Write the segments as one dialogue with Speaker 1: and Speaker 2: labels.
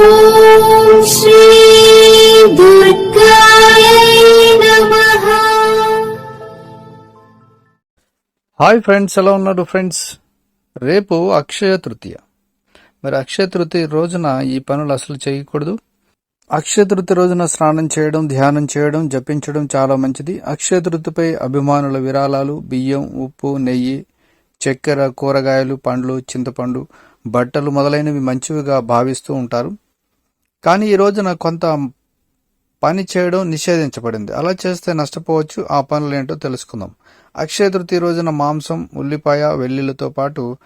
Speaker 1: Hi friends ఎలా ఉన్నారు friends రేపు అక్షయ తృతీయ. మరి అక్షయ తృతీయ రోజున ఈ పనులు అసలు చేయకూడదు. అక్షయ తృతీయ రోజున స్నానం చేయడం ధ్యానం చేయడం జపించడం చాలా మంచిది. అక్షయ తృతిపై అభిమానుల విరాళాలు బియ్యం ఉప్పు నెయ్యి చక్కెర కూరగాయలు పండ్లు చింతపండు బట్టలు మొదలైనవి మంచివిగా భావిస్తూ ఉంటారు. కానీ ఈ రోజున కొంత పని చేయడం నిషేధించబడింది. అలా చేస్తే నష్టపోవచ్చు. ఆ పనులు ఏంటో తెలుసుకుందాం. అక్షయ తృతీయ రోజున మాంసం ఉల్లిపాయ వెల్లుల్లితో పాటు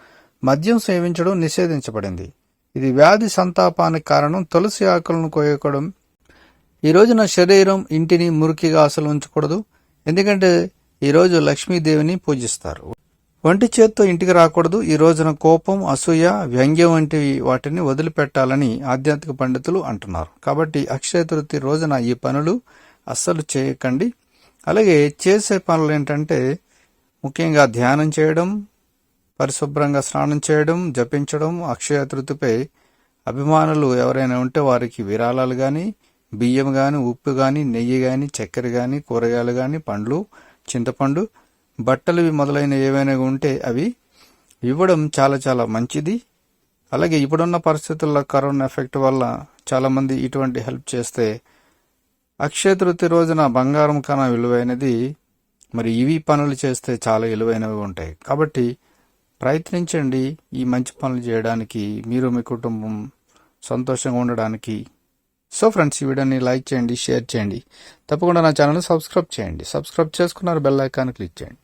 Speaker 1: మద్యం సేవించడం నిషేధించబడింది. ఇది వ్యాధి సంతాపానికి కారణం. తులసి ఆకులను కోయకడం ఈ రోజున శరీరం ఇంటిని మురికిగా అసలు ఉంచకూడదు. ఎందుకంటే ఈరోజు లక్ష్మీదేవిని పూజిస్తారు. ఒంటి చేత్తో ఇంటికి రాకూడదు. ఈ రోజున కోపం అసూయ వ్యంగ్యం వంటి వాటిని వదిలిపెట్టాలని ఆధ్యాత్మిక పండితులు అంటున్నారు. కాబట్టి అక్షయ తృతీయ రోజున ఈ పనులు అస్సలు చేయకండి. అలాగే చేసే పనులు ఏంటంటే ముఖ్యంగా ధ్యానం చేయడం పరిశుభ్రంగా స్నానం చేయడం జపించడం అక్షయ తృతిపై అభిమానులు ఎవరైనా ఉంటే వారికి విరాళాలు కానీ బియ్యం కానీ ఉప్పు కానీ నెయ్యి కానీ చక్కెర కానీ కూరగాయలు కానీ పండ్లు చింతపండు బట్టలువి మొదలైన ఏవైనా ఉంటే అవి ఇవ్వడం చాలా చాలా మంచిది. అలాగే ఇప్పుడున్న పరిస్థితుల్లో కరోనా ఎఫెక్ట్ వల్ల చాలామంది ఇటువంటి హెల్ప్ చేస్తే అక్షయ తృతీయ రోజున బంగారం కన్నా విలువైనది. మరి ఇవి పనులు చేస్తే చాలా విలువైనవి ఉంటాయి. కాబట్టి ప్రయత్నించండి ఈ మంచి పనులు చేయడానికి మీరు మీ కుటుంబం సంతోషంగా ఉండడానికి. సో ఫ్రెండ్స్ ఈ వీడియోని లైక్ చేయండి షేర్ చేయండి. తప్పకుండా నా ఛానల్ సబ్స్క్రైబ్ చేయండి. సబ్స్క్రైబ్ చేసుకున్నారు బెల్ ఐకాన్ క్లిక్ చేయండి.